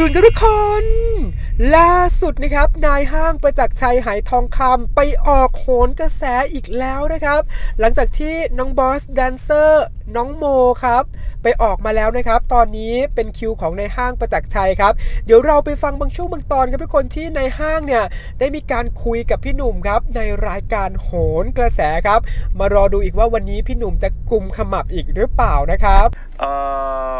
ดุลกันทุกคน ล่าสุดนะครับ นายห้างประจักษ์ชัยหายทองคำไปออกโหนกระแสอีกแล้วนะครับ หลังจากที่น้องบอสแดนเซอร์น้องโมครับ ไปออกมาแล้วนะครับ ตอนนี้เป็นคิวของนายห้างประจักษ์ชัยครับ เดี๋ยวเราไปฟังบางช่วงบางตอนครับทุกคนที่นายห้างเนี่ยได้มีการคุยกับพี่หนุ่มครับ ในรายการโหนกระแสครับ มารอดูอีกว่าวันนี้พี่หนุ่มจะกลุ่มขมับอีกหรือเปล่านะครับ เอ่อ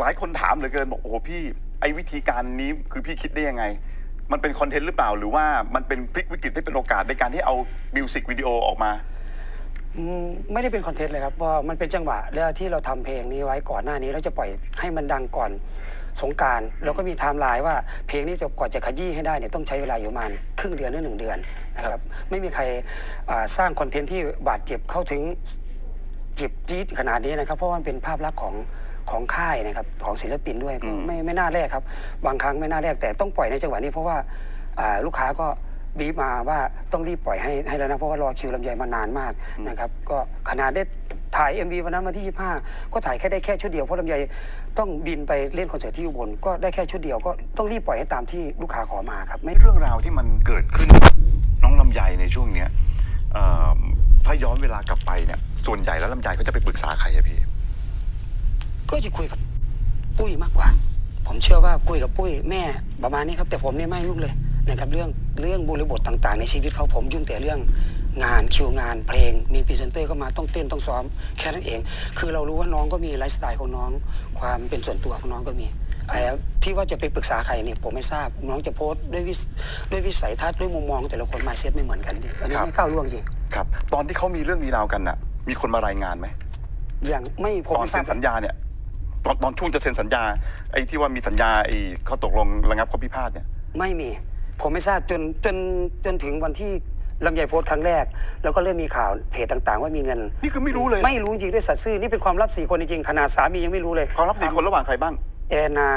หลายคนถามเหลือเกินบอกโอ้โหพี่ ไอ้วิธีการนี้คือพี่คิดได้ยังไง มันเป็นคอนเทนต์หรือเปล่า หรือว่ามันเป็นพลิกวิกฤตให้เป็นโอกาสในการที่เอามิวสิกวิดีโอออกมา อืมไม่ได้เป็นคอนเทนต์เลยครับเพราะมันเป็นจังหวะแล้วที่เราทำเพลงนี้ไว้ก่อนหน้านี้แล้วจะปล่อยให้มันดังก่อนสงกรารแล้วก็มีไทม์ไลน์ว่าเพลงนี้จะก่อนจะขยี้ให้ได้เนี่ยต้องใช้เวลาอยู่ประมาณครึ่งเดือนหรือหนึ่งเดือนนะครับไม่มีใครอ่าสร้างคอนเทนต์ที่บาดเจ็บเข้าถึงเจ็บจี๊ดขนาดนี้นะครับเพราะว่ามันเป็นภาพลักษณ์ของ ของค่ายนะครับของศิลปินด้วยก็ไม่ไม่น่าแรกครับ บางครั้งไม่น่าแรกแต่ต้องปล่อยในจังหวะนี้เพราะว่าอ่าลูกค้าก็บีบมาว่าต้องรีบปล่อยให้ให้แล้วนะเพราะว่ารอคิวลำไยมานานมากนะครับก็ขนาดได้ถ่าย MV วันนั้นวันที่ 25 ก็ถ่ายแค่ได้แค่ชุดเดียวเพราะลำไยต้องบินไปเล่นคอนเสิร์ตที่อุบลก็ได้แค่ชุดเดียวก็ต้องรีบปล่อยให้ตามที่ลูกค้าขอมาครับไม่เรื่องราวที่มันเกิดขึ้นน้องลำไยในช่วงเนี้ยเอ่อถ้าย้อนเวลากลับไปเนี่ยส่วนใหญ่แล้วลำไยเขาจะไปปรึกษาใครอะพี่ ก็จะคุยกับปุ้ยมากกว่า ผมเชื่อว่าคุยกับปุ้ยแม่ประมาณนี้ครับ แต่ผมเนี่ยไม่ยุ่งเลยนะครับเรื่องเรื่องบริบทต่าง ๆ ในชีวิตเขาผมยุ่งแต่เรื่องงานคิวงานเพลง มีพรีเซนเตอร์เข้ามาต้องเต้นต้องซ้อมแค่นั้นเอง คือเรารู้ว่าน้องก็มีไลฟ์สไตล์ของน้อง ความเป็นส่วนตัวของน้องก็มีไอ้ที่ว่าจะไปปรึกษาใครเนี่ยผมไม่ทราบน้องจะโพสต์ด้วยวิสด้วยวิสัยทัศน์ด้วยมุมมอง แต่ละคนมาเซตไม่เหมือนกันอันนี้ครับไม่ก้าวล่วงจริงครับ ตอนที่เขามีเรื่องมีราวกันน่ะ มีคนมารายงานไหมอย่างไม่ผมตอนไม่ทเซ็ราบนสัญญาเนี่ย ตอนตอนช่วงจะเซ็นสัญญาไอ้ที่ว่ามีสัญญาไอ้ข้อตกลงระงับข้อพิพาทเนี่ย ไม่มี ผมไม่ทราบจนจนจนถึงวันที่ลำไยโพสต์ครั้งแรก แล้วก็เริ่มมีข่าวเพจต่างๆ ว่ามีเงิน นี่คือไม่รู้เลยไม่รู้จริงด้วยสัตย์ซื่อนี่เป็นความลับสี่คนจริงๆขนาดสามียังไม่รู้เลยความลับสี่คนระหว่างใครบ้าง แอนนา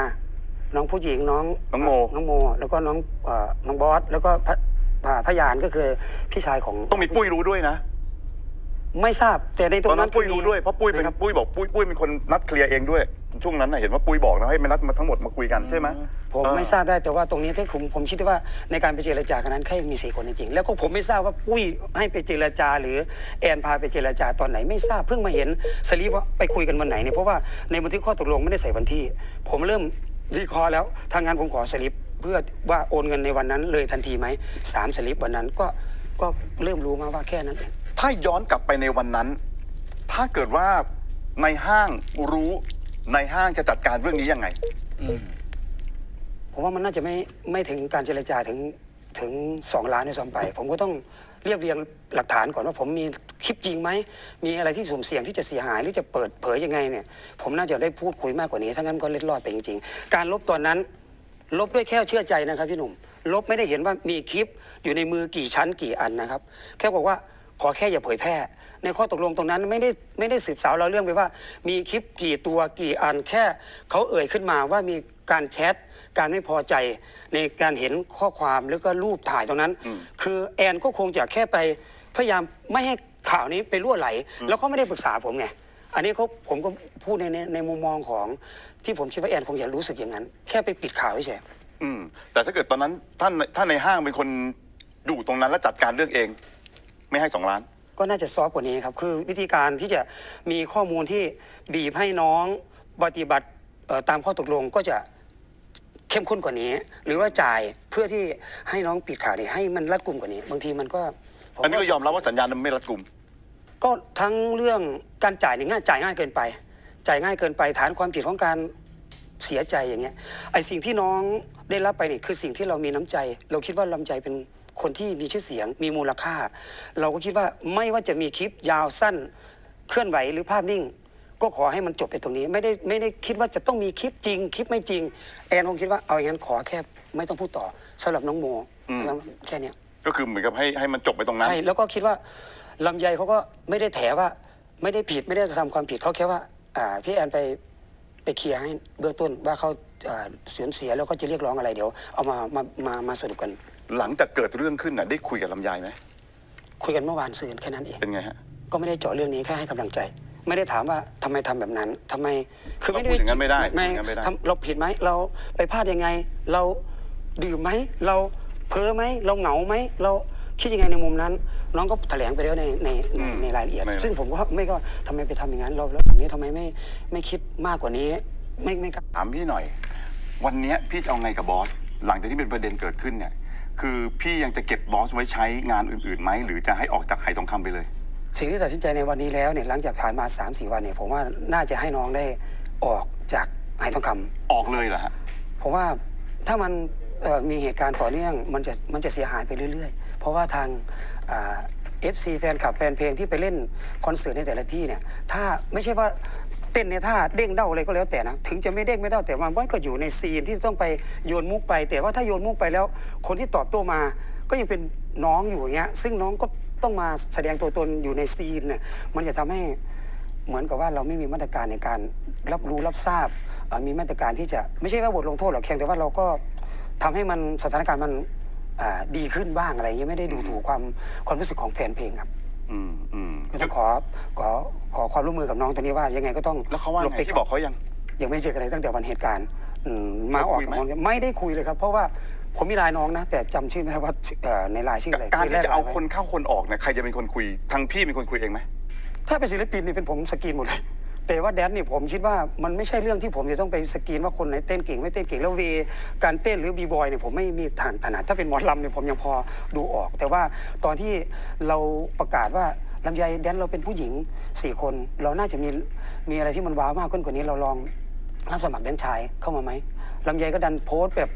น้องผู้หญิงน้องน้องโม น้องโม แล้วก็น้องเอ่อน้องบอสแล้วก็พะอ่าพยานก็คือพี่ชายของ ต้องมีปุ้ยรู้ด้วยนะ ไม่ทราบแต่ในตรตอนงนั้นั้นนปุ้ยรู้ด้วยเพราะปุ้ยเป็นนะครับปุ้ยบอกปุ้ยปุ้ยเป็นคนนัดเคลียร์เองด้วย ช่วงนั้นน่ะเห็นว่าปุ้ยบอกนะให้มานัดมาทั้งหมดมาคุยกันใช่ไหมผมเออไม่ทราบได้แต่ว่าตรงนี้ที่ผมผมคิดว่าในการไปเจรจากันนั้นแค่มีสี่คนจริงๆแล้วก็ผมไม่ทราบว่าปุ้ยให้ไปเจรจา หรือแอนพาไปเจรจาตอนไหนไม่ทราบเพิ่งมาเห็นสลีปว่าไปคุยกันวันไหนเนี่ยเพราะว่าในบันทึกข้อตกลงไม่ได้ใส่วันที่ ผมเริ่มวิเคราะห์แล้วทางงานผมขอสลิปเพื่อว่าโอนเงินในวันนั้นเลยทันทีไหมสามสลิปวันนั้นก็ก็เริ่มรู้มาว่าแค่นั้นเอง ถ้าย้อนกลับไปในวันนั้น ถ้าเกิดว่าในห้างรู้ในห้างจะจัดการเรื่องนี้ยังไง ผมว่ามันน่าจะไม่ไม่ถึงการเจรจาถึงถึงสองล้านด้วยซ้ำไป ผมก็ต้องเรียบเรียงหลักฐานก่อนว่าผมมีคลิปจริงไหม มีอะไรที่สุ่มเสี่ยงที่จะเสียหายหรือจะเปิดเผยยังไงเนี่ย ผมน่าจะได้พูดคุยมากกว่านี้ ถ้างั้นก็เล็ดรอดไปจริงๆ การลบตอนนั้น ลบด้วยแค่เชื่อใจนะครับพี่หนุ่ม ลบไม่ได้เห็นว่ามีคลิปอยู่ในมือกี่ชั้นกี่อันนะครับ แค่บอกว่า ขอแค่อย่าเผยแพร่ ในข้อตกลงตรงนั้นไม่ได้ไม่ได้สืบสาวเราเรื่องไปว่า มีคลิปกี่ตัวกี่อันแค่เขาเอ่ยขึ้นมาว่ามีการแชทการไม่พอใจในการเห็นข้อความแล้วก็รูปถ่ายตรงนั้น คือแอนก็คงจะแค่ไปพยายามไม่ให้ข่าวนี้ไปรั่วไหล แล้วเขาไม่ได้ปรึกษาผมไงอันนี้เขาผมก็พูดในในในมุมมองของที่ผมคิดว่าแอนคงจะรู้สึกอย่างนั้น แค่ไปปิดข่าวเฉยอืมแต่ถ้าเกิดตอนนั้นท่านท่านในห้างเป็นคนอยู่ตรงนั้นและจัดการเรื่องเอง ไม่ให้สองล้าน ก็น่าจะซอฟต์กว่านี้ครับ คือวิธีการที่จะมีข้อมูลที่บีบให้น้องปฏิบัติเอ่อตามข้อตกลงก็จะเข้มข้นกว่านี้ หรือว่าจ่ายเพื่อที่ให้น้องปิดข่าวนี่ให้มันรัดกุมกว่านี้ บางทีมันก็ผมอันนี้ก็ยอมรับว่าสัญญาณมันไม่รัดกุม ก็ทั้งเรื่องการจ่ายเนี่ยง่ายจ่ายง่ายเกินไป จ่ายง่ายเกินไปฐานความผิดของการเสียใจอย่างเงี้ยไอสิ่งที่น้องได้รับไปเนี่ยคือสิ่งที่เรามีน้ำใจ เราคิดว่าลำใจเป็น คนที่มีชื่อเสียงมีมูลค่า เราก็คิดว่าไม่ว่าจะมีคลิปยาวสั้น เคลื่อนไหวหรือภาพนิ่ง ก็ขอให้มันจบไปตรงนี้ ไม่ได้ไม่ได้คิดว่าจะต้องมีคลิปจริง คลิปไม่จริง แอนคงคิดว่าเอาอย่างนั้นขอแค่ไม่ต้องพูดต่อสำหรับน้องโมอืมแค่เนี้ยก็คือเหมือนกับให้ให้มันจบไปตรงนั้น ใช่แล้วก็คิดว่าลำไยเขาก็ไม่ได้แถว่าไม่ได้ผิดไม่ได้ทำความผิดเขาแค่ว่าอ่าพี่แอนไปไปเคลียร์ให้เบื้องต้นว่าเขาอ่าเสียเสียแล้วก็จะเรียกร้องอะไรเดี๋ยวเอามามามามาสรุปกัน หลังจากเกิดเรื่องขึ้นน่ะได้คุยกับลำไยไหมคุยกันเมื่อวานสื่อแค่นั้นเอง เป็นไงฮะ ก็ไม่ได้เจาะเรื่องนี้แค่ให้กำลังใจ ไม่ได้ถามว่าทำไมทำแบบนั้นทำไมคือไม่ได้เราพูดอย่างนั้นไม่ได้ไม่อย่างนั้นไม่ได้ ทำเราผิดไหมเราไปพลาดยังไง เราดื่มไหมเราเพ้อไหมเราเหงาไหมเราคิดยังไงในมุมนั้น น้องก็แถลงไปแล้วในในในในรายละเอียดซึ่งผมก็ไม่ก็ทำไมไปทำอย่างนั้น เราแล้วแบบนี้ทำไมไม่ไม่คิดมากกว่านี้ ไม่ไม่กล้า ถามพี่หน่อย วันเนี้ยพี่จะเอาไงกับบอส หลังจากที่เป็นประเด็นเกิดขึ้นเนี่ย คือพี่ยังจะเก็บบอสไว้ใช้งานอื่นๆไหมหรือจะให้ออกจากไหทองคำไปเลย สิ่งที่ตัดสินใจในวันนี้แล้วเนี่ยหลังจากผ่านมา3าสี่วันเนี่ยผมว่าน่าจะให้น้องได้ออกจากไหทองคำออกเลยเหรอฮะเพราะว่าถ้ามันเอ่อมีเหตุการณ์ต่อเนื่องมันจะมันจะเสียหายไปเรื่อยๆ เพราะว่าทางเอฟซีแฟนคลับแฟนเพลงที่ไปเล่นคอนเสิร์ตในแต่ละที่เนี่ยถ้าไม่ใช่ว่า เต้นในท่าเด้งเด้าอะไรก็แล้วแต่นะถึงจะไม่เด้งไม่เด้าแต่ว่ามันก็อยู่ในซีนที่ต้องไปโยนมุกไป แต่ว่าถ้าโยนมุกไปแล้ว คนที่ตอบโต้มาก็ยังเป็นน้องอยู่อย่างเงี้ยซึ่งน้องก็ต้องมาแสดงตัวตนอยู่ในซีนเนี่ยมันจะทำให้เหมือนกับว่าเราไม่มีมาตรการในการรับรู้รับทราบมีมาตรการที่จะไม่ใช่ว่าบทลงโทษหรอกเพียงแต่ว่าเราก็ทำให้มันสถานการณ์มันดีขึ้นบ้างอะไรย่างเงี้ยไม่ได้ดูถูกความความรู้สึกของแฟนเพลงครับ อืมอืมก็ต้องขอขอขอความร่วมมือกับน้องตัวนี้ว่ายังไงก็ต้องแล้วเขาว่าหลบไงไปพี่บอกเขายัง ยังไม่เจอกันเลยตั้งแต่วันเหตุการณ์อืมมาออกคุยกับไหมน้องเนี่ยไม่ได้คุยเลยครับ เพราะว่าผมมีไลน์น้องนะ แต่จำชื่อไม่ได้ว่าเอ่อในไลน์ชื่ออะไรการคุยแลที่จะเอาไลน์ไว้คนเข้าคนออกเนี่ยใครจะเป็นคนคุยทางพี่เป็นคนคุยเองไหมถ้าเป็นศิลปินนี่เป็นผมสกรีนหมดเลย แต่ว่าแดนนี่ผมคิดว่ามันไม่ใช่เรื่องที่ผมจะต้องไปสกรีนว่าคนไหนเต้นเก่งไม่เต้นเก่งแล้วเวการเต้นหรือบีบอยเนี่ยผมไม่มีฐานถนัดถ้าเป็นหมอลำเนี่ยผมยังพอดูออก แต่ว่าตอนที่เราประกาศว่าลำไยแดนเราเป็นผู้หญิงสี่คน เราน่าจะมีมีอะไรที่มันว้าวมากขึ้นกว่านี้เราลองรับสมัครแดนชายเข้ามาไหมลำไยก็ดันโพสต์แบบ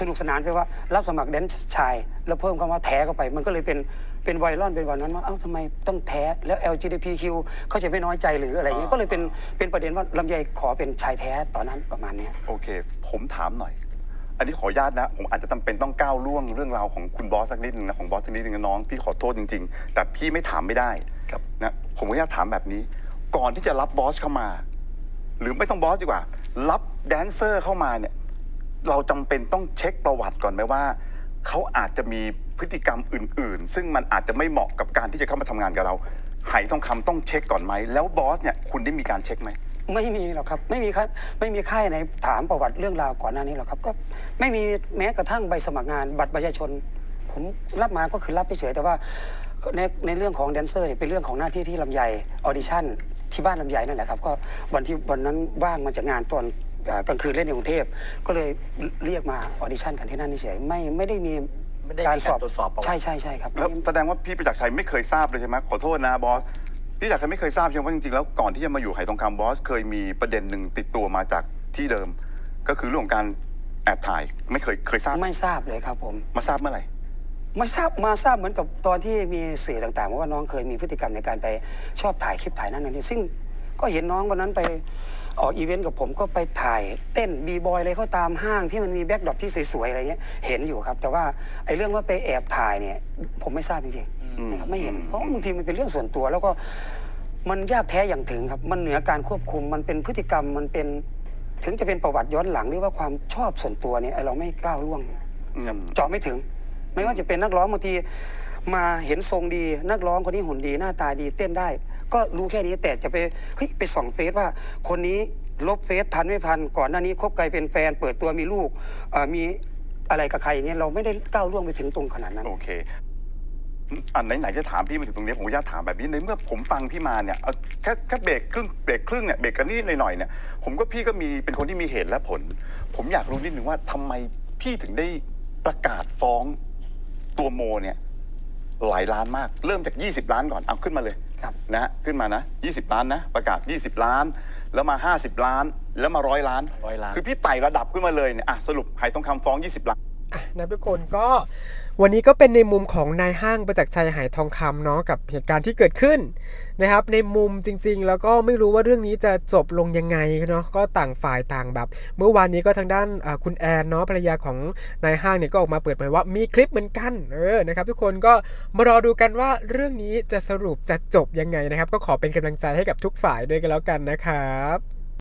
สนุกสนานไปว่ารับสมัครแดนชาย แล้วเพิ่มคำว่าแท้เข้าไป มันก็เลยเป็น เป็นไวรัลเป็นวันนั้นว่าเอ้าทำไมต้องแท้แล้ว LGBTQ เขาจะไม่น้อยใจหรืออะไรเงี้ยก็เลยเป็นเป็นประเด็นว่าลำไยขอเป็นชายแท้ตอนนั้นประมาณเนี้ย โอเค ผมถามหน่อย อันนี้ขออนุญาตนะ ผมอาจจะจำเป็นต้องก้าวล่วงเรื่องราวของคุณบอสสักนิดนึงนะของบอสสักนิดนึงนะน้องพี่ขอโทษจริง ๆ แต่พี่ไม่ถามไม่ได้ครับ นะผมก็อยากถามแบบนี้ ก่อนที่จะรับบอสเข้ามา หรือไม่ต้องบอสดีกว่า รับแดนเซอร์เข้ามาเนี่ย เราจำเป็นต้องเช็คประวัติก่อนไหมว่า เขาอาจจะมี พฤติกรรมอื่น ๆ ซึ่งมันอาจจะไม่เหมาะกับการที่จะเข้ามาทำงานกับเราไหทองคำต้องเช็คก่อนไหมแล้วบอสเนี่ยคุณได้มีการเช็คไหม ไม่มีหรอกครับไม่มีค่ายไม่มีค่ายไหนถามประวัติเรื่องราวก่อนหน้านี้หรอกครับ ก็ไม่มีแม้กระทั่งใบสมัครงานบัตรประชาชน ผมรับมาก็คือรับเฉยๆแต่ว่าในในเรื่องของแดนเซอร์เนี่ยเป็นเรื่องของหน้าที่ที่ลำไยออดิชั่นที่บ้านลำไยนั่นแหละครับก็วันที่วันนั้นว่างมาจากงานตอนเอ่อกลางคืนเล่นในกรุงเทพก็เลยเรียกมาออดิชั่นกันที่นั่นเฉยๆไม่ไม่ได้มี ไม่ได้มีการตรวจสอบประวัติ ใช่ใช่ใช่ครับแล้วแสดงว่าพี่ประจักษ์ชัยไม่เคยทราบเลยใช่ไหมขอโทษนะบอสพี่ประจักษ์ชัยไม่เคยทราบใช่ไหมว่าจริงๆแล้วก่อนที่จะมาอยู่ไหทองคำบอสเคยมีประเด็นหนึ่งติดตัวมาจากที่เดิม ก็คือเรื่องของการแอบถ่ายไม่เคยเคยทราบไม่ทราบเลยครับผม มาทราบเมื่อไหร่ ไม่ทราบมาทราบเหมือนกับตอนที่มีสื่อต่างๆว่าน้องเคยมีพฤติกรรมในการไปชอบถ่ายคลิปถ่ายนั่นนั่นนี่ซึ่งก็เห็นน้องวันนั้นไป ออกอีเวนต์กับผมก็ไปถ่ายเต้นบีบอยอะไรเขาตามห้างที่มันมีแบ็กดรอปที่สวยๆอะไรเงี้ยเห็นอยู่ครับ แต่ว่าไอ้เรื่องว่าไปแอบถ่ายเนี่ย ผมไม่ทราบจริงๆนะครับไม่เห็นเพราะบางทีมันเป็นเรื่องส่วนตัว แล้วก็มันยากแท้อย่างถึงครับ มันเหนือการควบคุมมันเป็นพฤติกรรมมันเป็นถึงจะเป็นประวัติย้อนหลังหรือว่าความชอบส่วนตัวเนี่ยไอ้เราไม่ก้าวล่วงอืมเจาะไม่ถึง ไม่ว่าจะเป็นนักร้องบางทีมาเห็นทรงดี นักร้องคนนี้หุ่นดีหน้าตาดีเต้นได้ ก็รู้แค่นี้แต่จะไปเฮ้ยไปส่องเฟซว่าคนนี้ลบเฟซทันไม่ทัน ก่อนหน้านี้คบใครเป็นแฟน เปิดตัวมีลูกเอ่อมีอะไรกับใครอย่างเงี้ยเราไม่ได้ก้าวล่วงไปถึงตรงขนาดนั้น โอเคอันไหนๆจะถามพี่มาถึงตรงนี้ผมขออนุญาตถามแบบนี้ในเมื่อผมฟังพี่มาเนี่ยเอาแค่แค่เบรกครึ่งเบรกครึ่งเนี่ยเบรกกันนิดหน่อยๆเนี่ยผมก็พี่ก็มีเป็นคนที่มีเหตุและผล ผมอยากรู้นิดหนึ่งว่าทำไมพี่ถึงได้ประกาศฟ้องตัวโมเนี่ยหลายล้านมาก เริ่มจาก 20 ล้านก่อนเอาขึ้นมาเลย นะฮะขึ้นมานะ 20 ล้านนะ ประกาศ 20 ล้าน แล้วมา 50 ล้าน แล้วมาร้อยล้าน 100ล้าน คือพี่ไต่ระดับขึ้นมาเลยเนี่ยอะสรุปไหทองคำฟ้อง 20 ล้าน อะนะทุกคนก็ วันนี้ก็เป็นในมุมของนายห้างประจักษ์ชัยหายทองคำเนาะกับเหตุการณ์ที่เกิดขึ้นนะครับ ในมุมจริง ๆ แล้วก็ไม่รู้ว่าเรื่องนี้จะจบลงยังไงเนาะก็ต่างฝ่ายต่างแบบ เมื่อวานนี้ก็ทางด้านคุณแอนเนาะภรรยาของนายห้างเนี่ยก็ออกมาเปิดเผยว่ามีคลิปเหมือนกันเออนะครับทุกคนก็มารอดูกันว่าเรื่องนี้จะสรุปจะจบยังไงนะครับ ก็ขอเป็นกำลังใจให้กับทุกฝ่ายด้วยกันแล้วกันนะครับ